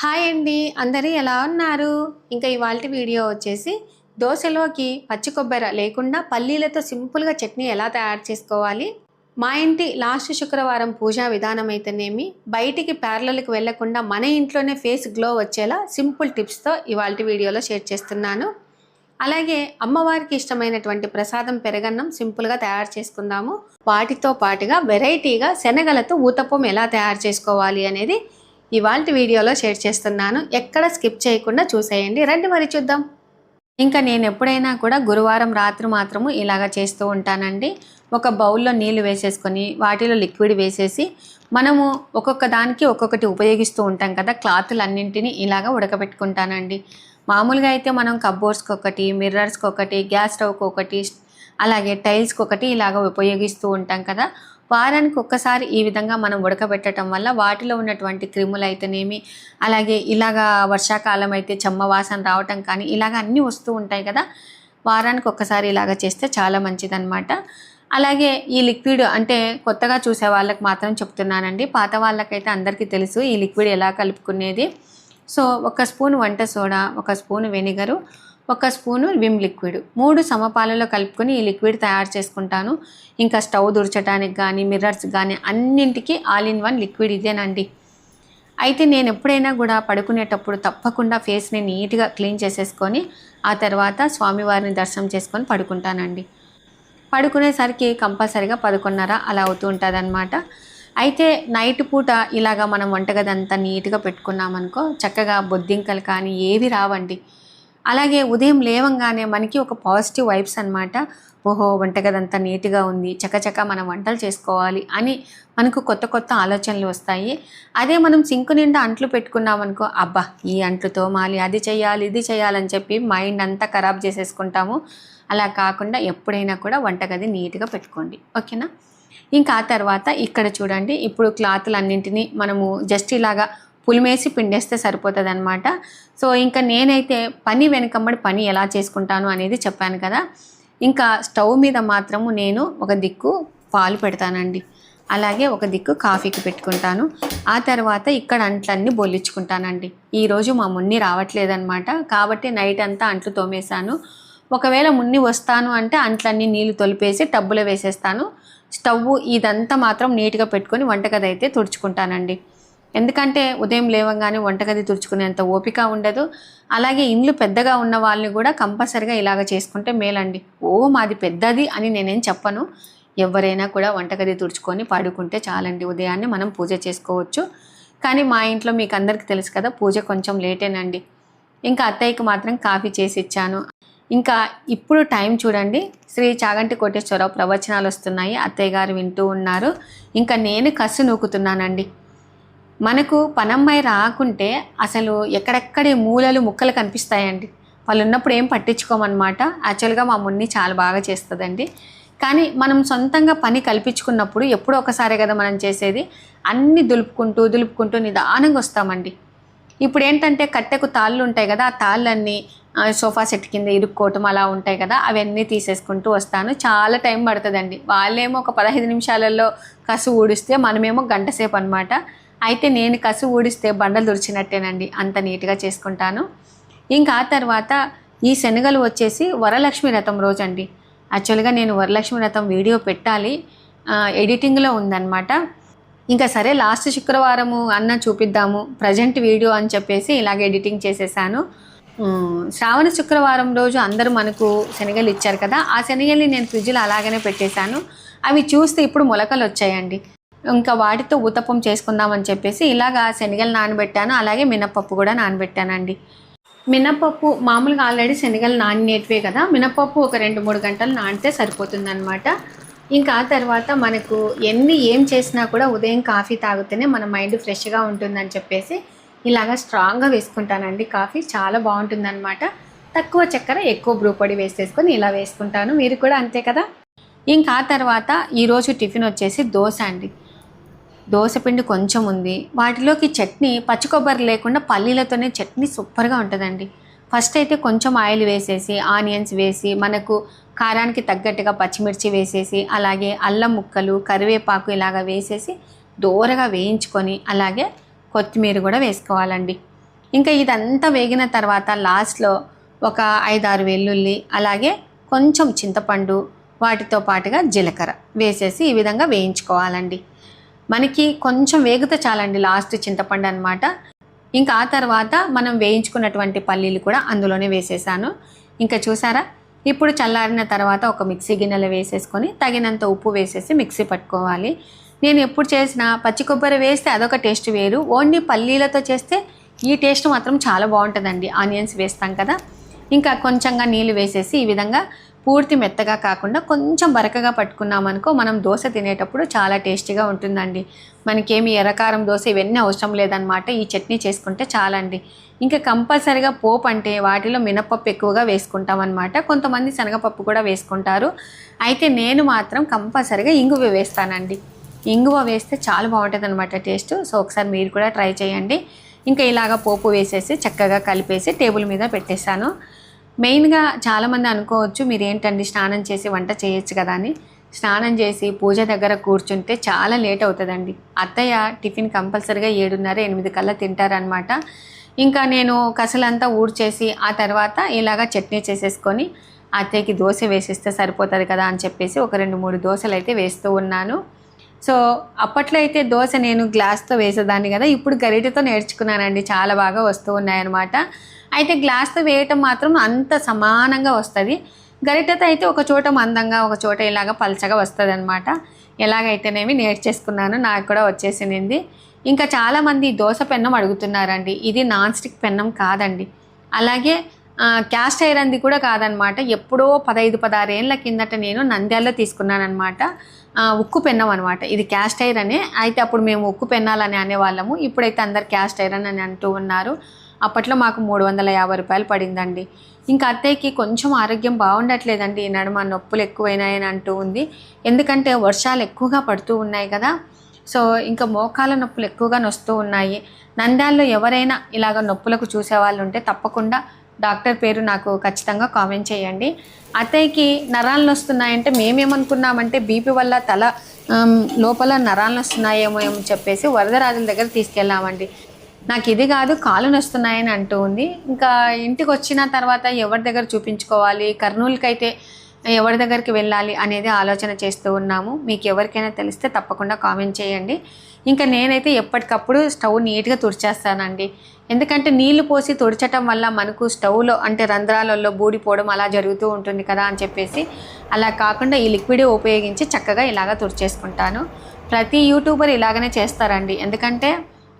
Hi అండి. అందరూ ఎలా ఉన్నారు? ఇంకా ఇవాళ వీడియో వచ్చేసి దోశలోకి పచ్చి కొబ్బరి లేకుండా పల్లీలతో సింపుల్గా చట్నీ ఎలా తయారు చేసుకోవాలి? మా ఇంటి లాస్ట్ శుక్రవారం పూజా విధానం అయితేనేమి బయటికి ప్యారలకి వెళ్ళకుండా మన ఇంట్లోనే ఫేస్ గ్లో వచ్చేలా సింపుల్ టిప్స్తో ఇవాళ వీడియోలో షేర్ చేస్తున్నాను. అలాగే అమ్మవారికి ఇష్టమైనటువంటి ప్రసాదం పెరగన్నం సింపుల్గా తయారు చేసుకుందాము. వాటితో పాటుగా వెరైటీగా శనగలతో ఊతప్పం ఎలా తయారు చేసుకోవాలి అనేది ఇవాళ వీడియోలో షేర్ చేస్తున్నాను. ఎక్కడ స్కిప్ చేయకుండా చూసేయండి. రండి మరి చూద్దాం. ఇంకా నేను ఎప్పుడైనా కూడా గురువారం రాత్రి మాత్రము ఇలాగ చేస్తూ ఉంటానండి. ఒక బౌల్లో నీళ్ళు వేసేసుకొని వాటిలో లిక్విడ్ వేసేసి మనము ఒక్కొక్క దానికి ఒక్కొక్కటి ఉపయోగిస్తూ ఉంటాం కదా క్లాతులు అన్నింటినీ ఇలాగ ఉడకబెట్టుకుంటానండి. మామూలుగా అయితే మనం కబ్బోర్డ్స్కి ఒకటి మిర్రర్స్కి ఒకటి గ్యాస్ స్టవ్కి ఒకటి అలాగే టైల్స్కి ఒకటి ఇలాగ ఉపయోగిస్తూ ఉంటాం కదా. వారానికి ఒక్కసారి ఈ విధంగా మనం ఉడకబెట్టడం వల్ల వాటిలో ఉన్నటువంటి క్రిములు అయితేనేమి అలాగే ఇలాగా వర్షాకాలం అయితే చెమ్మ వాసన రావటం కానీ ఇలాగ అన్నీ వస్తూ ఉంటాయి కదా. వారానికి ఒక్కసారి ఇలాగ చేస్తే చాలా మంచిదన్నమాట. అలాగే ఈ లిక్విడ్ అంటే కొత్తగా చూసే వాళ్ళకి మాత్రం చెప్తున్నానండి. పాత వాళ్ళకైతే అందరికీ తెలుసు ఈ లిక్విడ్ ఎలా కలుపుకునేది. సో ఒక స్పూన్ వంట సోడా ఒక స్పూన్ వెనిగరు ఒక స్పూను విమ్ లిక్విడ్. మూడు సమపాలలో కలుపుకొని ఈ లిక్విడ్ తయారు చేసుకుంటాను. ఇంకా స్టవ్ దుర్చడానికి కానీ మిర్రర్స్ కానీ అన్నింటికి ఆల్ ఇన్ వన్ లిక్విడ్ ఇదేనండి. అయితే నేను ఎప్పుడైనా కూడా పడుకునేటప్పుడు తప్పకుండా ఫేస్ని నీట్గా క్లీన్ చేసేసుకొని ఆ తర్వాత స్వామివారిని దర్శనం చేసుకొని పడుకుంటానండి. పడుకునేసరికి కంపల్సరిగా పదకొన్నర అలా అవుతూ ఉంటుంది అయితే నైట్ పూట ఇలాగా మనం వంటగది అంతా నీట్గా పెట్టుకున్నామనుకో చక్కగా బొద్దింకలు కానీ ఏవి రావండి. అలాగే ఉదయం లేవంగానే మనకి ఒక పాజిటివ్ వైబ్స్ అనమాట ఓహో వంటగదంతా నీట్గా ఉంది చకచక మనం వంటలు చేసుకోవాలి అని మనకు కొత్త కొత్త ఆలోచనలు వస్తాయి. అదే మనం సింకు నిండా అంట్లు పెట్టుకున్నామనుకో అబ్బా ఈ అంట్లు తోమాలి అది చేయాలి ఇది చేయాలని చెప్పి మైండ్ అంతా ఖరాబ్ చేసేసుకుంటాము. అలా కాకుండా ఎప్పుడైనా కూడా వంటగది నీట్గా పెట్టుకోండి. ఓకేనా? ఇంకా ఆ తర్వాత ఇక్కడ చూడండి ఇప్పుడు క్లాతులు అన్నింటినీ మనము జస్ట్ ఇలాగా పులిమేసి పిండేస్తే సరిపోతుంది అనమాట సో ఇంకా నేనైతే పని వెనకమ్మడి పని ఎలా చేసుకుంటాను అనేది చెప్పాను కదా. ఇంకా స్టవ్ మీద మాత్రము నేను ఒక దిక్కు పాలు పెడతానండి. అలాగే ఒక దిక్కు కాఫీకి పెట్టుకుంటాను. ఆ తర్వాత ఇక్కడ అంట్లన్నీ బొల్లించుకుంటానండి. ఈరోజు మా మున్ని రావట్లేదన్నమాట. కాబట్టి నైట్ అంతా అంట్లు తోమేశాను. ఒకవేళ మున్ని వస్తాను అంటే అంట్లన్నీ నీళ్ళు తొలిపేసి టబ్బులో వేసేస్తాను. స్టవ్ ఇదంతా మాత్రం నీట్గా పెట్టుకొని వంటగది అయితే తుడుచుకుంటానండి. ఎందుకంటే ఉదయం లేవంగానే వంటగది తుడుచుకునేంత ఓపిక ఉండదు. అలాగే ఇండ్లు పెద్దగా ఉన్న వాళ్ళని కూడా కంపల్సరిగా ఇలాగ చేసుకుంటే మేలండి. ఓ మాది పెద్దది అని నేనేం చెప్పను. ఎవరైనా కూడా వంటగది తుడుచుకొని పడుకుంటే చాలండి ఉదయాన్నే మనం పూజ చేసుకోవచ్చు. కానీ మా ఇంట్లో మీకు అందరికీ తెలుసు కదా పూజ కొంచెం లేటేనండి. ఇంకా అత్తయ్యకి మాత్రం కాఫీ చేసి ఇచ్చాను. ఇంకా ఇప్పుడు టైం చూడండి. శ్రీ చాగంటి కోటేశ్వరరావు ప్రవచనాలు వస్తున్నాయి. అత్తయ్య గారు వింటూ ఉన్నారు. ఇంకా నేను కసు నూకుతున్నానండి. మనకు పనమ్మాయి రాకుంటే అసలు ఎక్కడెక్కడే మూలలు ముక్కలు కనిపిస్తాయండి. వాళ్ళు ఉన్నప్పుడు ఏం పట్టించుకోమన్నమాట. యాక్చువల్గా మా మున్ని చాలా బాగా చేస్తుందండి. కానీ మనం సొంతంగా పని కల్పించుకున్నప్పుడు ఎప్పుడో ఒకసారి కదా మనం చేసేది. అన్నీ దులుపుకుంటూ దులుపుకుంటూ నిదానంగా వస్తామండి. ఇప్పుడు ఏంటంటే కట్టెకు తాళ్ళు ఉంటాయి కదా ఆ తాళ్ళన్నీ సోఫా సెట్ కింద ఇరుక్కోవటం అలా ఉంటాయి కదా అవన్నీ తీసేసుకుంటూ వస్తాను. చాలా టైం పడుతుందండి. వాళ్ళేమో ఒక పదహైదు నిమిషాలలో కసు ఊడిస్తే మనమేమో గంట సేపు అనమాట అయితే నేను కసు ఊడిస్తే బండలు దొరిచినట్టేనండి. అంత నీట్గా చేసుకుంటాను. ఇంకా ఆ తర్వాత ఈ శనగలు వచ్చేసి వరలక్ష్మి రథం రోజు అండి యాక్చువల్గా నేను వరలక్ష్మి రథం వీడియో పెట్టాలి. ఎడిటింగ్లో ఉందన్నమాట. ఇంకా సరే లాస్ట్ శుక్రవారము అన్న చూపిద్దాము. ప్రజెంట్ వీడియో అని చెప్పేసి ఇలాగ ఎడిటింగ్ చేసేసాను. శ్రావణ శుక్రవారం రోజు అందరూ మనకు శనగలు ఇచ్చారు కదా ఆ శనగల్ని నేను ఫ్రిడ్జ్లో అలాగనే పెట్టేశాను. అవి చూస్తే ఇప్పుడు మొలకలు వచ్చాయండి. ఇంకా వాటితో ఊతప్పం చేసుకుందామని చెప్పేసి ఇలాగా శనగలు నానబెట్టాను. అలాగే మినప్పప్పు కూడా నానబెట్టానండి. మినప్పప్పు మామూలుగా ఆల్రెడీ శనగలు నానేటివే కదా. మినప్పప్పు ఒక రెండు మూడు గంటలు నానితే సరిపోతుందనమాట ఇంకా ఆ తర్వాత మనకు ఎన్ని ఏం చేసినా కూడా ఉదయం కాఫీ తాగితేనే మన మైండ్ ఫ్రెష్గా ఉంటుందని చెప్పేసి ఇలాగ స్ట్రాంగ్గా వేసుకుంటానండి కాఫీ. చాలా బాగుంటుందన్నమాట. తక్కువ చక్కెర ఎక్కువ బ్రూ పొడి వేసేసుకొని ఇలా వేసుకుంటాను. మీరు కూడా అంతే కదా? ఇంకా ఆ తర్వాత ఈరోజు టిఫిన్ వచ్చేసి దోశ అండి. దోశపిండి కొంచెం ఉంది. వాటిలోకి చట్నీ పచ్చి కొబ్బరి లేకుండా పల్లీలతోనే చట్నీ సూపర్గా ఉంటుందండి. ఫస్ట్ అయితే కొంచెం ఆయిల్ వేసేసి ఆనియన్స్ వేసి మనకు కారానికి తగ్గట్టుగా పచ్చిమిర్చి వేసేసి అలాగే అల్లం ముక్కలు కరివేపాకు ఇలాగ వేసేసి దోరగా వేయించుకొని అలాగే కొత్తిమీర కూడా వేసుకోవాలండి. ఇంకా ఇదంతా వేగిన తర్వాత లాస్ట్లో ఒక ఐదారు వెల్లుల్లి అలాగే కొంచెం చింతపండు వాటితో పాటుగా జీలకర్ర వేసేసి ఈ విధంగా వేయించుకోవాలండి. మనకి కొంచెం వేగితే చాలండి లాస్ట్ చింతపండు అనమాట ఇంకా ఆ తర్వాత మనం వేయించుకున్నటువంటి పల్లీలు కూడా అందులోనే వేసేసాను. ఇంకా చూసారా? ఇప్పుడు చల్లారిన తర్వాత ఒక మిక్సీ గిన్నెలో వేసేసుకొని తగినంత ఉప్పు వేసేసి మిక్సీ పట్టుకోవాలి. నేను ఎప్పుడు చేసినా పచ్చి కొబ్బరి వేస్తే అదొక టేస్ట్ వేరు. ఓన్లీ పల్లీలతో చేస్తే ఈ టేస్ట్ మాత్రం చాలా బాగుంటుందండి. ఆనియన్స్ వేస్తాం కదా. ఇంకా కొంచెంగా నీళ్ళు వేసేసి ఈ విధంగా పూర్తి మెత్తగా కాకుండా కొంచెం బరకగా పట్టుకున్నామనుకో మనం దోశ తినేటప్పుడు చాలా టేస్టీగా ఉంటుందండి. మనకేమి ఎర్రకారం దోశ ఇవన్నీ అవసరం లేదనమాట ఈ చట్నీ చేసుకుంటే చాలండి. ఇంకా కంపల్సరిగా పోపు అంటే వాటిలో మినపప్పు ఎక్కువగా వేసుకుంటాం అనమాట కొంతమంది శనగపప్పు కూడా వేసుకుంటారు. అయితే నేను మాత్రం కంపల్సరిగా ఇంగువ వేస్తానండి. ఇంగువ వేస్తే చాలా బాగుంటుంది అనమాట టేస్ట్. సో ఒకసారి మీరు కూడా ట్రై చేయండి. ఇంకా ఇలాగ పోపు వేసేసి చక్కగా కలిపేసి టేబుల్ మీద పెట్టేశాను. మెయిన్గా చాలామంది అనుకోవచ్చు మీరు ఏంటండి స్నానం చేసి వంట చేయొచ్చు కదా అని. స్నానం చేసి పూజ దగ్గర కూర్చుంటే చాలా లేట్ అవుతుందండి. అత్తయ్య టిఫిన్ కంపల్సరిగా ఏడున్నర ఎనిమిది కల్లా తింటారనమాట ఇంకా నేను కసలంతా ఊడ్చేసి ఆ తర్వాత ఇలాగా చట్నీ చేసేసుకొని అత్తయ్యకి దోశ వేసిస్తే సరిపోతుంది కదా అని చెప్పేసి ఒక రెండు మూడు దోశలు అయితే వేస్తూ ఉన్నాను. సో అప్పట్లో అయితే దోశ నేను గ్లాస్తో వేసేదాన్ని కదా ఇప్పుడు గరిటెతో నేర్చుకున్నానండి. చాలా బాగా వస్తూ ఉన్నాయన్నమాట. అయితే గ్లాస్తో వేయటం మాత్రం అంత సమానంగా వస్తుంది. గరిటెతో అయితే ఒక చోట మందంగా ఒక చోట ఇలాగ పలచగా వస్తుంది అనమాట ఎలాగైతేనేమి నేర్చేసుకున్నాను నాకు కూడా వచ్చేసింది. ఇంకా చాలామంది దోశ పెన్నం అడుగుతున్నారండి. ఇది నాన్ స్టిక్ పెన్నం కాదండి. అలాగే క్యాస్ట్ ఐరన్ది కూడా కాదనమాట ఎప్పుడో పదహైదు పదహారేళ్ళ కిందట నేను నంద్యాలలో తీసుకున్నాను అనమాట ఉక్కు పెన్నం అనమాట ఇది క్యాస్ట్ అనే అయితే అప్పుడు మేము ఉక్కు పెన్నాలని అనేవాళ్ళము. ఇప్పుడైతే అందరు క్యాస్ట్ ఐరన్ అని అంటూ ఉన్నారు. అప్పట్లో మాకు మూడు వందల యాభై రూపాయలు పడిందండి. ఇంకా అత్తయ్యకి కొంచెం ఆరోగ్యం బాగుండట్లేదండి. ఈ నడుమ నొప్పులు ఎక్కువైనాయని అంటూ ఉంది. ఎందుకంటే వర్షాలు ఎక్కువగా పడుతూ ఉన్నాయి కదా. సో ఇంకా మోకాల నొప్పులు ఎక్కువగా నొస్తూ ఉన్నాయి. నంద్యాల్లో ఎవరైనా ఇలాగ నొప్పులకు చూసే వాళ్ళు ఉంటే తప్పకుండా డాక్టర్ పేరు నాకు ఖచ్చితంగా కామెంట్ చేయండి. అత్తయ్యకి నరాలు వస్తున్నాయంటే మేమేమనుకున్నామంటే బీపీ వల్ల తల లోపల నరాలు వస్తున్నాయేమో ఏమో చెప్పేసి వరదరాజుల దగ్గర తీసుకెళ్ళామండి. నాకు ఇది కాదు కాలు నొస్తున్నాయని అంటూ ఉంది. ఇంకా ఇంటికి వచ్చిన తర్వాత ఎవరి దగ్గర చూపించుకోవాలి? కర్నూలుకి అయితే ఎవరి దగ్గరికి వెళ్ళాలి అనేది ఆలోచన చేస్తూ ఉన్నాము. మీకు ఎవరికైనా తెలిస్తే తప్పకుండా కామెంట్ చేయండి. ఇంకా నేనైతే ఎప్పటికప్పుడు స్టవ్ నీట్గా తుడిచేస్తానండి. ఎందుకంటే నీళ్ళు పోసి తుడచటం వల్ల మనకు స్టవ్లో అంటే రంధ్రాలలో బూడిపోవడం అలా జరుగుతూ ఉంటుంది కదా అని చెప్పేసి అలా కాకుండా ఈ లిక్విడ్ ఉపయోగించి చక్కగా ఇలాగ తుడిచేసుకుంటాను. ప్రతి యూట్యూబర్ ఇలాగనే చేస్తారండి. ఎందుకంటే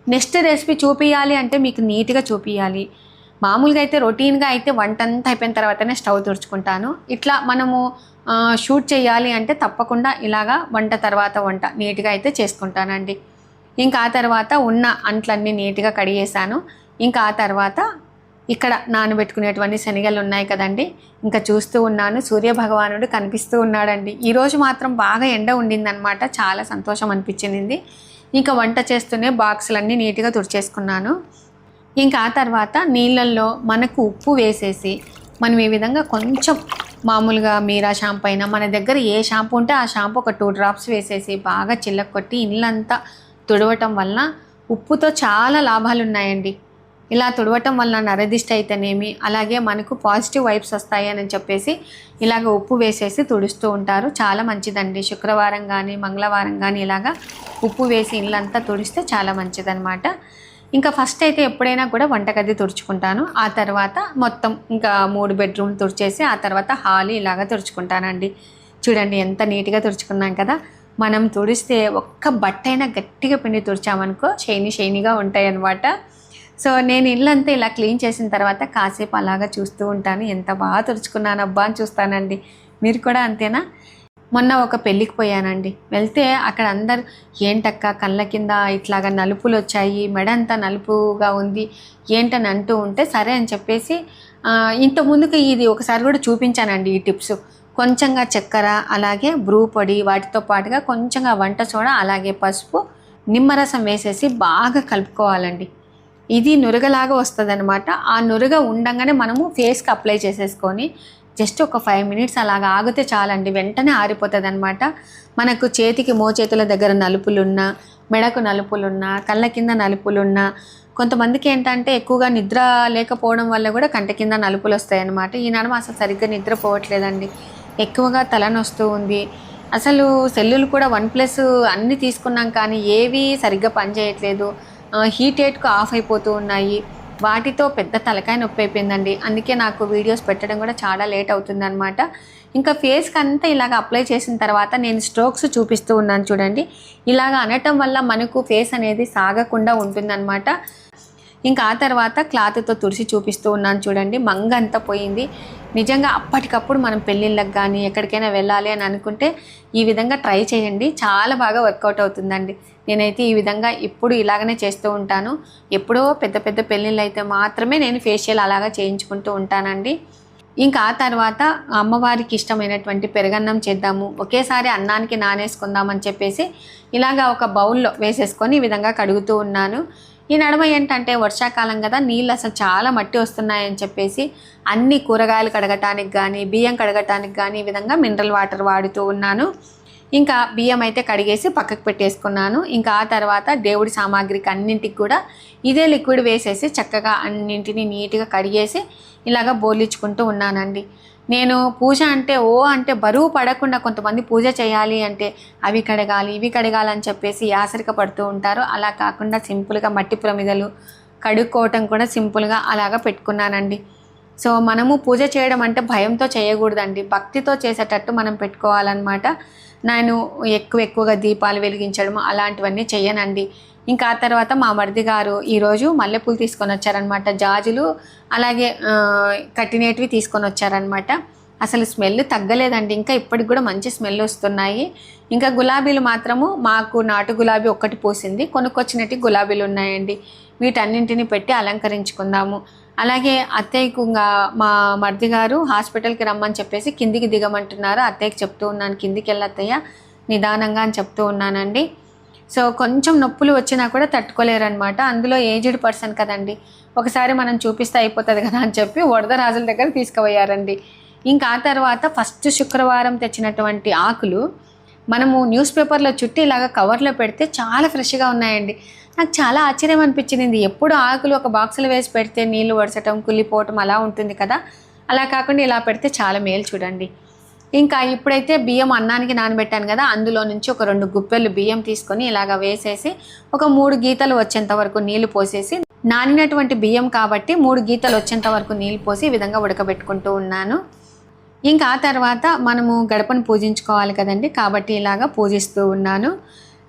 నెక్స్ట్ రెసిపీ చూపించాలి అంటే మీకు నీట్గా చూపించాలి మామూలుగా అయితే రొటీన్గా అయితే వంట అంతా అయిపోయిన తర్వాతనే స్టవ్ తుడుచుకుంటాను. ఇట్లా మనము షూట్ చేయాలి అంటే తప్పకుండా ఇలాగా వంట తర్వాత వంట నీట్గా అయితే చేసుకుంటానండి. ఇంకా ఆ తర్వాత ఉన్న అంట్లన్నీ నీట్గా కడిగేసాను ఇంకా ఆ తర్వాత ఇక్కడ నానబెట్టుకునేటువంటి శనగలు ఉన్నాయి కదండి ఇంకా చూస్తూ ఉన్నాను. సూర్య భగవానుడు కనిపిస్తూ ఉన్నాడండి. ఈరోజు మాత్రం బాగా ఎండ ఉండిందనమాట చాలా సంతోషం అనిపించింది. ఇంకా వంట చేస్తూనే బాక్సులన్నీ నీట్గా తుడిచేసుకున్నాను. ఇంకా ఆ తర్వాత నీళ్ళల్లో మనకు ఉప్పు వేసేసి మనం ఈ విధంగా కొంచెం మామూలుగా మీరా షాంపూ అయినా మన దగ్గర ఏ షాంపూ ఉంటే ఆ షాంపూ ఒక టూ డ్రాప్స్ వేసేసి బాగా చిల్లక కొట్టి తుడవటం వలన ఉప్పుతో చాలా లాభాలు ఉన్నాయండి. ఇలా తుడవటం వల్ల నరదిష్ట అయితేనేమి అలాగే మనకు పాజిటివ్ వైబ్స్ వస్తాయని చెప్పేసి ఇలాగ ఉప్పు వేసేసి తుడుస్తూ ఉంటారు. చాలా మంచిదండి. శుక్రవారం కానీ మంగళవారం కానీ ఇలాగ ఉప్పు వేసి ఇళ్ళంతా తుడిస్తే చాలా మంచిదనమాట ఇంకా ఫస్ట్ అయితే ఎప్పుడైనా కూడా వంటగది తుడుచుకుంటాను. ఆ తర్వాత మొత్తం ఇంకా మూడు బెడ్రూమ్లు తుడిచేసి ఆ తర్వాత హాల్ ఇలాగా తుడుచుకుంటానండి. చూడండి ఎంత నీట్గా తుడుచుకున్నాం కదా. మనం తుడిస్తే ఒక్క బట్ట అయినా గట్టిగా పిండి తుడిచామనుకో షైనీ షైనీగా ఉంటాయి అనమాట సో నేను ఇల్లంతా ఇలా క్లీన్ చేసిన తర్వాత కాసేపు అలాగా చూస్తూ ఉంటాను. ఎంత బాగా తుడుచుకున్నానబ్బా అని చూస్తానండి. మీరు కూడా అంతేనా? మొన్న ఒక పెళ్ళికి పోయానండి. వెళ్తే అక్కడ అందరు ఏంటక్క కళ్ళ కింద ఇట్లాగా నలుపులు వచ్చాయి మెడంతా నలుపుగా ఉంది ఏంటని అంటూ ఉంటే సరే అని చెప్పేసి ఇంత ముందుకు ఇది ఒకసారి కూడా చూపించానండి ఈ టిప్స్. కొంచెంగా చక్కెర అలాగే బ్రూ పొడి వాటితో పాటుగా కొంచెంగా వంట సోడా అలాగే పసుపు నిమ్మరసం వేసేసి బాగా కలుపుకోవాలండి. ఇది నురగలాగా వస్తుంది అనమాట ఆ నురగ ఉండంగానే మనము ఫేస్కి అప్లై చేసేసుకొని జస్ట్ ఒక ఫైవ్ మినిట్స్ అలాగ ఆగితే చాలండి. వెంటనే ఆరిపోతుంది అనమాట మనకు చేతికి మోచేతుల దగ్గర నలుపులున్నా మెడకు నలుపులున్నా కళ్ళ కింద నలుపులున్నా కొంతమందికి ఏంటంటే ఎక్కువగా నిద్ర లేకపోవడం వల్ల కూడా కంట కింద నలుపులు వస్తాయి అన్నమాట ఈ నడుమ అసలు సరిగ్గా నిద్రపోవట్లేదండి. ఎక్కువగా తలనొస్తూ ఉంది. అసలు సెల్లులు కూడా వన్ ప్లస్ అన్నీ తీసుకున్నాం కానీ ఏవి సరిగ్గా పనిచేయట్లేదు. హీట్ ఎయిట్కు ఆఫ్ అయిపోతూ ఉన్నాయి. వాటితో పెద్ద తలకాయ నొప్పి అయిపోయిందండి. అందుకే నాకు వీడియోస్ పెట్టడం కూడా చాలా లేట్ అవుతుందన్నమాట. ఇంకా ఫేస్కి అంతా ఇలాగ అప్లై చేసిన తర్వాత నేను స్ట్రోక్స్ చూపిస్తూ ఉన్నాను చూడండి. ఇలాగ అనటం వల్ల మనకు ఫేస్ అనేది సాగకుండా ఉంటుందన్నమాట. ఇంకా ఆ తర్వాత క్లాత్తో తుడిచి చూపిస్తూ ఉన్నాను చూడండి. మంగ అంతా పోయింది. నిజంగా అప్పటికప్పుడు మనం పెళ్ళిళ్ళకి కానీ ఎక్కడికైనా వెళ్ళాలి అని అనుకుంటే ఈ విధంగా ట్రై చేయండి. చాలా బాగా వర్కౌట్ అవుతుందండి. నేనైతే ఈ విధంగా ఇప్పుడు ఇలాగనే చేస్తూ ఉంటాను. ఎప్పుడో పెద్ద పెద్ద పెళ్ళిళ్ళు అయితే మాత్రమే నేను ఫేషియల్ అలాగా చేయించుకుంటూ ఉంటానండి. ఇంకా ఆ తర్వాత అమ్మవారికి ఇష్టమైనటువంటి పెరగన్నం చేద్దాము. ఒకేసారి అన్నానికి నానేసుకుందామని చెప్పేసి ఇలాగా ఒక బౌల్లో వేసేసుకొని ఈ విధంగా కడుగుతూ ఉన్నాను. ఈ నడుమ ఏంటంటే వర్షాకాలం కదా నీళ్ళు అసలు చాలా మట్టి వస్తున్నాయని చెప్పేసి అన్ని కూరగాయలు కడగటానికి కానీ బియ్యం కడగటానికి కానీ ఈ విధంగా మినరల్ వాటర్ వాడుతూ ఉన్నాను. ఇంకా బియ్యం అయితే కడిగేసి పక్కకు పెట్టేసుకున్నాను. ఇంకా ఆ తర్వాత దేవుడి సామాగ్రికి అన్నింటికి కూడా ఇదే లిక్విడ్ వేసేసి చక్కగా అన్నింటినీ నీట్గా కడిగేసి ఇలాగ బోలించుకుంటూ ఉన్నానండి. నేను పూజ అంటే ఓ అంటే బరువు పడకుండా కొంతమంది పూజ చేయాలి అంటే అవి కడగాలి ఇవి కడగాలని చెప్పేసి యాసరిక పడుతూ ఉంటారు. అలా కాకుండా సింపుల్గా మట్టి ప్రమిదలు కడుక్కోవటం కూడా సింపుల్గా అలాగా పెట్టుకున్నానండి. సో మనము పూజ చేయడం అంటే భయంతో చేయకూడదండి. భక్తితో చేసేటట్టు మనం పెట్టుకోవాలన్నమాట. నేను ఎక్కువ ఎక్కువగా దీపాలు వెలిగించడం అలాంటివన్నీ చేయనండి ఇంకా ఆ తర్వాత మా మరిది గారు ఈరోజు మల్లెపూలు తీసుకొని వచ్చారనమాట జాజులు అలాగే కట్టినేటివి తీసుకొని వచ్చారనమాట అసలు స్మెల్ తగ్గలేదండి. ఇంకా ఇప్పటికి కూడా మంచి స్మెల్ వస్తున్నాయి. ఇంకా గులాబీలు మాత్రము మాకు నాటు గులాబీ ఒక్కటి పూసింది. కొనుక్కొచ్చినట్టు గులాబీలు ఉన్నాయండి. వీటన్నింటిని పెట్టి అలంకరించుకుందాము. అలాగే అత్తయ్యకు మా మర్ది గారు హాస్పిటల్కి రమ్మని చెప్పేసి కిందికి దిగమంటున్నారు. అత్తయ్యకి చెప్తూ ఉన్నాను కిందికి వెళ్ళి అత్తయ్య నిదానంగా అని చెప్తూ ఉన్నానండి. సో కొంచెం నొప్పులు వచ్చినా కూడా తట్టుకోలేరనమాట అందులో ఏజ్డ్ పర్సన్ కదండి ఒకసారి మనం చూపిస్తే అయిపోతుంది కదా అని చెప్పి వరదరాజుల దగ్గర తీసుకుపోయారండి. ఇంకా ఆ తర్వాత ఫస్ట్ శుక్రవారం తెచ్చినటువంటి ఆకులు మనము న్యూస్ పేపర్లో చుట్టి ఇలాగ కవర్లో పెడితే చాలా ఫ్రెష్గా ఉన్నాయండి. నాకు చాలా ఆశ్చర్యం అనిపించింది. ఎప్పుడు ఆకులు ఒక బాక్సులు వేసి పెడితే నీళ్ళు వడచటం కుళ్ళిపోవటం అలా ఉంటుంది కదా. అలా కాకుండా ఇలా పెడితే చాలా మేలు చూడండి. ఇంకా ఇప్పుడైతే బియ్యం అన్నానికి నానబెట్టాను కదా. అందులో నుంచి ఒక రెండు గుప్పెలు బియ్యం తీసుకొని ఇలాగ వేసేసి ఒక మూడు గీతలు వచ్చేంత వరకు నీళ్ళు పోసేసి నానినటువంటి బియ్యం కాబట్టి మూడు గీతలు వచ్చేంత వరకు నీళ్ళు పోసి ఈ విధంగా ఉడకబెట్టుకుంటూ ఉన్నాను. ఇంకా ఆ తర్వాత మనము గడపను పూజించుకోవాలి కదండి. కాబట్టి ఇలాగా పూజిస్తూ ఉన్నాను.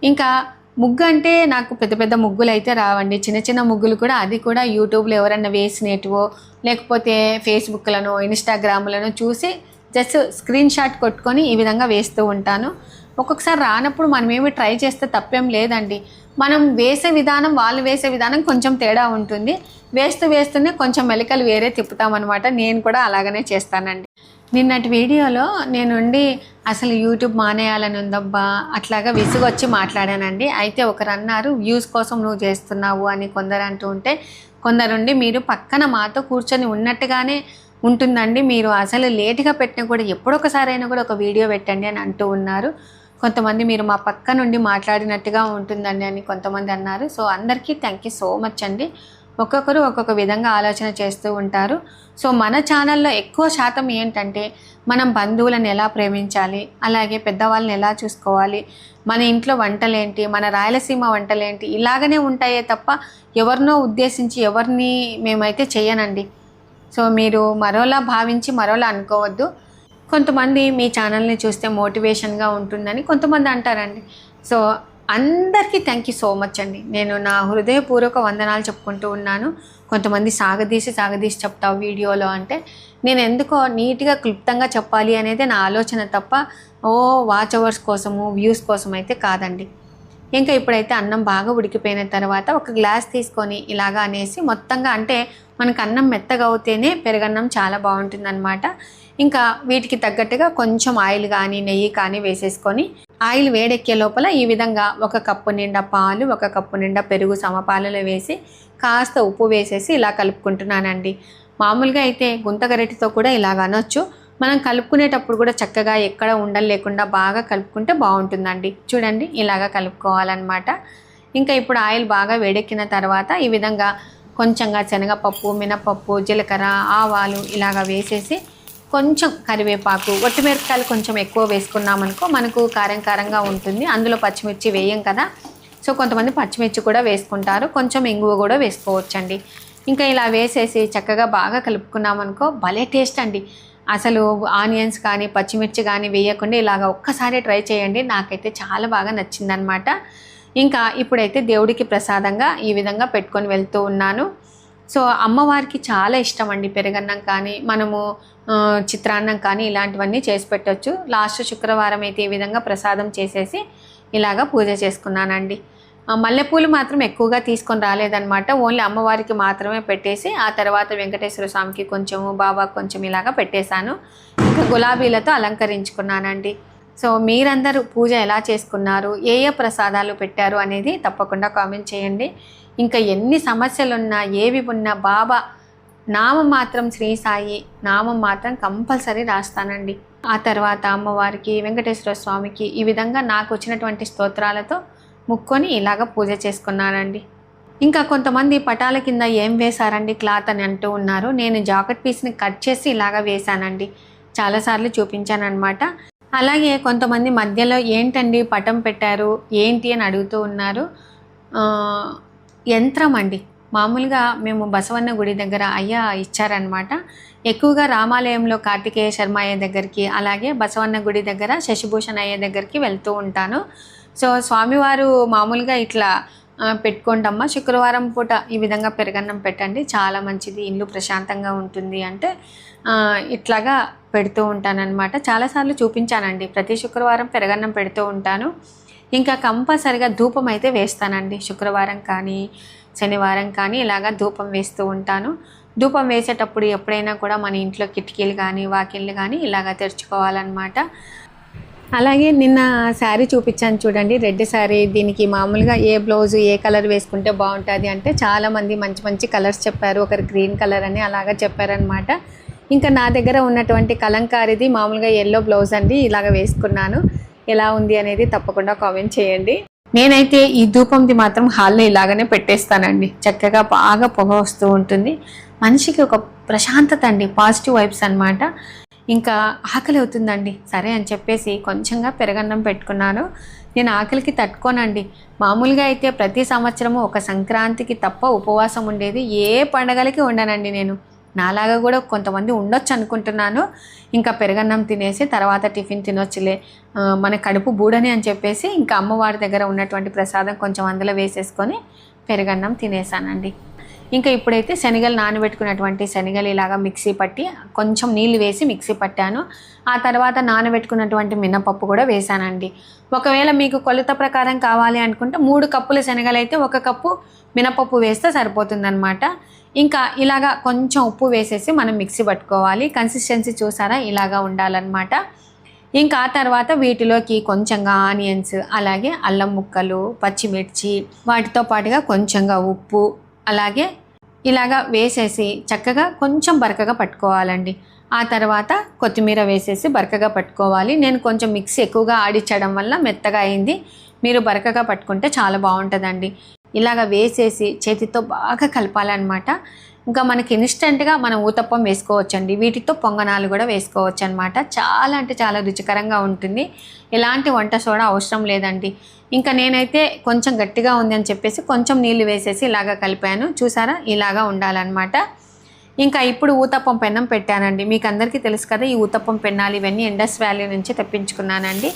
ఇంకా ముగ్గు అంటే నాకు పెద్ద పెద్ద ముగ్గులు అయితే రావండి. చిన్న చిన్న ముగ్గులు కూడా అది కూడా యూట్యూబ్లో ఎవరన్నా వేసినట్టువో లేకపోతే ఫేస్బుక్లను ఇన్స్టాగ్రామ్లను చూసి జస్ట్ స్క్రీన్ షాట్ కొట్టుకొని ఈ విధంగా వేస్తూ ఉంటాను. ఒక్కొక్కసారి రానప్పుడు మనం ఏమి ట్రై చేస్తే తప్పేం లేదండి. మనం వేసే విధానం వాళ్ళు వేసే విధానం కొంచెం తేడా ఉంటుంది. వేస్తూ వేస్తూనే కొంచెం మెలికలు వేరే తిప్పుతామన్నమాట. నేను కూడా అలాగనే చేస్తానండి. నిన్నటి వీడియోలో నేనుండి అసలు యూట్యూబ్ మానేయాలని ఉందబ్బా అట్లాగా విసుగొచ్చి మాట్లాడానండి. అయితే ఒకరు అన్నారు వ్యూస్ కోసం నువ్వు చేస్తున్నావు అని కొందరు అంటూ ఉంటే కొందరుండి మీరు పక్కన మాతో కూర్చొని ఉన్నట్టుగానే ఉంటుందండి. మీరు అసలు లేట్గా పెట్టినా కూడా ఎప్పుడొకసారైనా కూడా ఒక వీడియో పెట్టండి అని అంటూ ఉన్నారు. కొంతమంది మీరు మా పక్క నుండి మాట్లాడినట్టుగా ఉంటుందండి అని కొంతమంది అన్నారు. సో అందరికీ థ్యాంక్ యూ సో మచ్ అండి. ఒక్కొక్కరు ఒక్కొక్క విధంగా ఆలోచన చేస్తూ ఉంటారు. సో మన ఛానల్లో ఎక్కువ శాతం ఏంటంటే మనం బంధువులను ఎలా ప్రేమించాలి అలాగే పెద్దవాళ్ళని ఎలా చూసుకోవాలి మన ఇంట్లో వంటలేంటి మన రాయలసీమ వంటలేంటి ఇలాగనే ఉంటాయే తప్ప ఎవరినో ఉద్దేశించి ఎవరిని మేమైతే చేయనండి సో మీరు మరోలా భావించి మరోలా అనుకోవద్దు. కొంతమంది మీ ఛానల్ని చూస్తే మోటివేషన్గా ఉంటుందని కొంతమంది అంటారండి. సో అందరికీ థ్యాంక్ యూ సో మచ్ అండి. నేను నా హృదయపూర్వక వందనాలు చెప్పుకుంటూ ఉన్నాను. కొంతమంది సాగదీసి సాగదీసి చెప్తావు వీడియోలో అంటే నేను ఎందుకో నీట్గా క్లుప్తంగా చెప్పాలి అనేది నా ఆలోచన తప్ప ఓ వాచ్ అవర్స్ కోసము వ్యూస్ కోసం అయితే కాదండి. ఇంకా ఇప్పుడైతే అన్నం బాగా ఉడికిపోయిన తర్వాత ఒక గ్లాస్ తీసుకొని ఇలాగా అనేసి మొత్తంగా అంటే మనకు అన్నం మెత్తగా అవుతేనే పెరగన్నం చాలా బాగుంటుందన్నమాట. ఇంకా వీటికి తగ్గట్టుగా కొంచెం ఆయిల్ కానీ నెయ్యి కానీ వేసేసుకొని ఆయిల్ వేడెక్కే లోపల ఈ విధంగా ఒక కప్పు నిండా పాలు ఒక కప్పు నిండా పెరుగు సమపాలలో వేసి కాస్త ఉప్పు వేసేసి ఇలా కలుపుకుంటున్నానండి. మామూలుగా అయితే గుంతగరెటితో కూడా ఇలాగ అనొచ్చు. మనం కలుపుకునేటప్పుడు కూడా చక్కగా ఎక్కడ ఉండలు లేకుండా బాగా కలుపుకుంటే బాగుంటుందండి. చూడండి ఇలాగా కలుపుకోవాలన్నమాట. ఇంకా ఇప్పుడు ఆయిల్ బాగా వేడెక్కిన తర్వాత ఈ విధంగా కొంచెంగా శనగపప్పు మినపప్పు జీలకర్ర ఆవాలు ఇలాగ వేసేసి కొంచెం కరివేపాకు ఒట్టిమిరపకాయలు కొంచెం ఎక్కువ వేసుకున్నామనుకో మనకు కారం కారంగా ఉంటుంది. అందులో పచ్చిమిర్చి వేయం కదా. సో కొంతమంది పచ్చిమిర్చి కూడా వేసుకుంటారు. కొంచెం ఇంగువ కూడా వేసుకోవచ్చండి. ఇంకా ఇలా వేసేసి చక్కగా బాగా కలుపుకున్నామనుకో భలే టేస్ట్ అండి. అసలు ఆనియన్స్ కానీ పచ్చిమిర్చి కానీ వేయకుండా ఇలాగ ఒక్కసారి ట్రై చేయండి. నాకైతే చాలా బాగా నచ్చిందనమాట ఇంకా ఇప్పుడైతే దేవుడికి ప్రసాదంగా ఈ విధంగా పెట్టుకొని వెళ్తూ ఉన్నాను. సో అమ్మవారికి చాలా ఇష్టం అండి పెరగన్నం కానీ మనము చిత్రాన్నం కానీ ఇలాంటివన్నీ చేసి పెట్టవచ్చు లాస్ట్ శుక్రవారం అయితే ఈ విధంగా ప్రసాదం చేసేసి ఇలాగా పూజ చేసుకున్నానండి. మల్లెపూలు మాత్రం ఎక్కువగా తీసుకొని రాలేదన్నమాట. ఓన్లీ అమ్మవారికి మాత్రమే పెట్టేసి ఆ తర్వాత వెంకటేశ్వర స్వామికి కొంచెము బాబా కొంచెం ఇలాగా పెట్టేశాను. ఇంకా గులాబీలతో అలంకరించుకున్నానండి. సో మీరందరూ పూజ ఎలా చేసుకున్నారు ఏ ఏ ప్రసాదాలు పెట్టారు అనేది తప్పకుండా కామెంట్ చేయండి. ఇంకా ఎన్ని సమస్యలున్నా ఏవి ఉన్నా బాబా నామం మాత్రం శ్రీ సాయి నామం మాత్రం కంపల్సరీ రాస్తానండి. ఆ తర్వాత అమ్మవారికి వెంకటేశ్వర స్వామికి ఈ విధంగా నాకు వచ్చినటువంటి స్తోత్రాలతో ముక్కొని ఇలాగ పూజ చేసుకున్నానండి. ఇంకా కొంతమంది పటాల కింద ఏం వేశారండి క్లాత్ అని అంటూ ఉన్నారు. నేను జాకెట్ పీస్ని కట్ చేసి ఇలాగ వేశానండి. చాలాసార్లు చూపించాను అనమాట అలాగే కొంతమంది మధ్యలో ఏంటండి పటం పెట్టారు ఏంటి అని అడుగుతూ ఉన్నారు. యంత్రం అండి. మామూలుగా మేము బసవన్న గుడి దగ్గర అయ్య ఇచ్చారనమాట ఎక్కువగా రామాలయంలో కార్తికేయ శర్మ అయ్య దగ్గరికి అలాగే బసవన్న గుడి దగ్గర శశిభూషణ్ అయ్య దగ్గరికి వెళ్తూ ఉంటాను. సో స్వామివారు మామూలుగా ఇట్లా పెట్టుకోండమ్మా శుక్రవారం పూట ఈ విధంగా పెరగన్నం పెట్టండి. చాలా మంచిది. ఇల్లు ప్రశాంతంగా ఉంటుంది అంటే ఇట్లాగా పెడుతూ ఉంటానన్నమాట. చాలాసార్లు చూపించానండి. ప్రతి శుక్రవారం పెరగన్నం పెడుతూ ఉంటాను. ఇంకా కంపల్సరిగా ధూపం అయితే వేస్తానండి. శుక్రవారం కానీ శనివారం కానీ ఇలాగా ధూపం వేస్తూ ఉంటాను. ధూపం వేసేటప్పుడు ఎప్పుడైనా కూడా మన ఇంట్లో కిటికీలు కానీ వాకిళ్ళు కానీ ఇలాగా తెరుచుకోవాలన్నమాట. అలాగే నిన్న శారీ చూపించాను చూడండి రెడ్ శారీ. దీనికి మామూలుగా ఏ బ్లౌజ్ ఏ కలర్ వేసుకుంటే బాగుంటుంది అంటే చాలామంది మంచి మంచి కలర్స్ చెప్పారు. ఒకరు గ్రీన్ కలర్ అని అలాగా చెప్పారనమాట ఇంకా నా దగ్గర ఉన్నటువంటి కలంకారీది మామూలుగా ఎల్లో బ్లౌజ్ అండి ఇలాగ వేసుకున్నాను. ఎలా ఉంది అనేది తప్పకుండా కామెంట్ చేయండి. నేనైతే ఈ ధూపంది మాత్రం హాల్లో ఇలాగనే పెట్టేస్తానండి. చక్కగా బాగా పొగ వస్తూ ఉంటుంది. మనిషికి ఒక ప్రశాంతత అండి పాజిటివ్ వైబ్స్ అనమాట ఇంకా ఆకలి అవుతుందండి. సరే అని చెప్పేసి కొంచెంగా పెరగన్నం పెట్టుకున్నాను. నేను ఆకలికి తట్టుకోనండి. మామూలుగా అయితే ప్రతి సంవత్సరము ఒక సంక్రాంతికి తప్ప ఉపవాసం ఉండేది ఏ పండగలకి ఉండనండి నేను. నాలాగా కూడా కొంతమంది ఉండొచ్చు అనుకుంటున్నాను. ఇంకా పెరగన్నం తినేసి తర్వాత టిఫిన్ తినొచ్చులే. మన కడుపు బూడని అని చెప్పేసి ఇంకా అమ్మవారి దగ్గర ఉన్నటువంటి ప్రసాదం కొంచెం అందులో వేసేసుకొని పెరగన్నం తినేసానండి. ఇంకా ఇప్పుడైతే శనగలు నానబెట్టుకున్నటువంటి శనగలు ఇలాగా మిక్సీ పట్టి కొంచెం నీళ్ళు వేసి మిక్సీ పట్టాను. ఆ తర్వాత నానబెట్టుకున్నటువంటి మినపప్పు కూడా వేసానండి ఒకవేళ మీకు కొలత ప్రకారం కావాలి అనుకుంటే మూడు కప్పుల శనగలు అయితే ఒక కప్పు మినపప్పు వేస్తే సరిపోతుందన్నమాట. ఇంకా ఇలాగా కొంచెం ఉప్పు వేసేసి మనం మిక్సీ పట్టుకోవాలి. కన్సిస్టెన్సీ చూసారా? ఇలాగా ఉండాలన్నమాట. ఇంకా ఆ తర్వాత వీటిలోకి కొంచెంగా ఆనియన్స్ అలాగే అల్లం ముక్కలు పచ్చిమిర్చి వాటితో పాటుగా కొంచెంగా ఉప్పు అలాగే ఇలాగా వేసేసి చక్కగా కొంచెం బరకగా పట్టుకోవాలండి. ఆ తర్వాత కొత్తిమీర వేసేసి బరకగా పట్టుకోవాలి. నేను కొంచెం మిక్సీ ఎక్కువగా ఆడించడం వల్ల మెత్తగా అయింది. మీరు బరకగా పట్టుకుంటే చాలా బాగుంటుందండి. ఇలాగ వేసేసి చేతితో బాగా కలపాలన్నమాట. ఇంకా మనకి ఇన్స్టెంట్గా మనం ఊతప్పం వేసుకోవచ్చండి. వీటితో పొంగనాలు కూడా వేసుకోవచ్చు అనమాట చాలా అంటే చాలా రుచికరంగా ఉంటుంది. ఎలాంటి వంట సోడా అవసరం లేదండి. ఇంకా నేనైతే కొంచెం గట్టిగా ఉంది అని చెప్పేసి కొంచెం నీళ్ళు వేసేసి ఇలాగా కలిపాను. చూసారా? ఇలాగా ఉండాలన్నమాట. ఇంకా ఇప్పుడు ఊతప్పం పెన్నం పెట్టానండి. మీకు అందరికీ తెలుసు కదా ఈ ఊతప్పం పెన్నాలు ఇవన్నీ ఇండస్ వ్యాలీ నుంచి తెప్పించుకున్నానండి.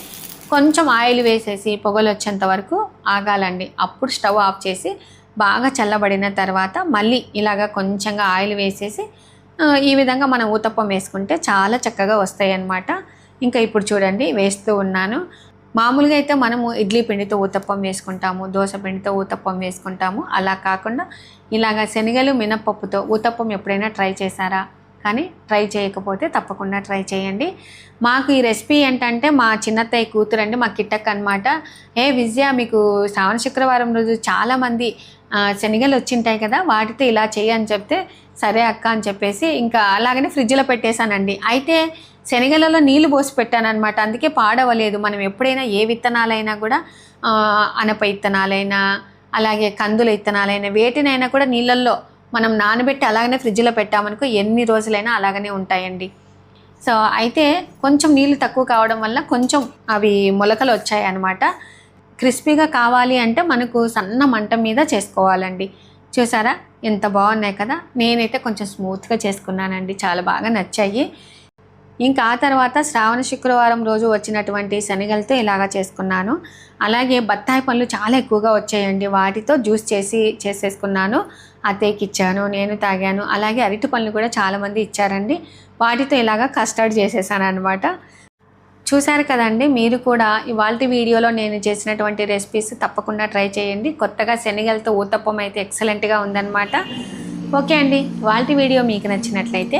కొంచెం ఆయిల్ వేసేసి పొగలు వచ్చేంత వరకు ఆగాలండి. అప్పుడు స్టవ్ ఆఫ్ చేసి బాగా చల్లబడిన తర్వాత మళ్ళీ ఇలాగ కొంచెంగా ఆయిల్ వేసేసి ఈ విధంగా మనం ఊతప్పం వేసుకుంటే చాలా చక్కగా వస్తాయి అన్నమాట ఇంకా ఇప్పుడు చూడండి వేస్తూ ఉన్నాను. మామూలుగా అయితే మనము ఇడ్లీ పిండితో ఊతప్పం వేసుకుంటాము దోశ పిండితో ఊతప్పం వేసుకుంటాము. అలా కాకుండా ఇలాగ శనగలు మినప్పప్పుతో ఊతప్పం ఎప్పుడైనా ట్రై చేశారా? కానీ ట్రై చేయకపోతే తప్పకుండా ట్రై చేయండి. మాకు ఈ రెసిపీ ఏంటంటే మా చిన్నత్తయ్య కూతురు అండి మా కిట్టక్ అనమాట ఏ విజయ మీకు శ్రావణ శుక్రవారం రోజు చాలామంది ఆ, శనగలు వచ్చింటాయి కదా వాటితో ఇలా చేయని చెప్తే సరే అక్క అని చెప్పేసి ఇంకా అలాగనే ఫ్రిడ్జ్లో పెట్టేశానండి. అయితే శనగలలో నీళ్ళు పోసి పెట్టానమాట అందుకే పాడవలేదు. మనం ఎప్పుడైనా ఏ విత్తనాలైనా కూడా అనప విత్తనాలైనా అలాగే కందుల విత్తనాలైనా వేటినైనా కూడా నీళ్ళల్లో మనం నానబెట్టి అలాగనే ఫ్రిడ్జ్లో పెట్టామనుకో ఎన్ని రోజులైనా అలాగనే ఉంటాయండి. సో అయితే కొంచెం నీళ్ళు తక్కువ కావడం వల్ల కొంచెం అవి మొలకలు వచ్చాయి అనమాట క్రిస్పీగా కావాలి అంటే మనకు సన్న మంట మీద చేసుకోవాలండి. చూసారా? ఎంత బాగున్నాయి కదా? నేనైతే కొంచెం స్మూత్గా చేసుకున్నానండి. చాలా బాగా నచ్చాయి. ఇంకా ఆ తర్వాత శ్రావణ శుక్రవారం రోజు వచ్చినటువంటి శనగలతో ఇలాగ చేసుకున్నాను. అలాగే బత్తాయి పళ్ళు చాలా ఎక్కువగా వచ్చాయండి. వాటితో జ్యూస్ చేసి చేసేసుకున్నాను. అత్తయ్యకి ఇచ్చాను నేను తాగాను. అలాగే అరటి పళ్ళు కూడా చాలామంది ఇచ్చారండి. వాటితో ఇలాగా కస్టర్డ్ చేసేసాను అనమాట చూశారు కదండి మీరు కూడా ఇవాళ వీడియోలో నేను చేసినటువంటి రెసిపీస్ తప్పకుండా ట్రై చేయండి. కొత్తగా శనగలతో ఊతప్పం అయితే ఎక్సలెంట్గా ఉందన్నమాట. ఓకే అండి వాళ్ళ వీడియో మీకు నచ్చినట్లయితే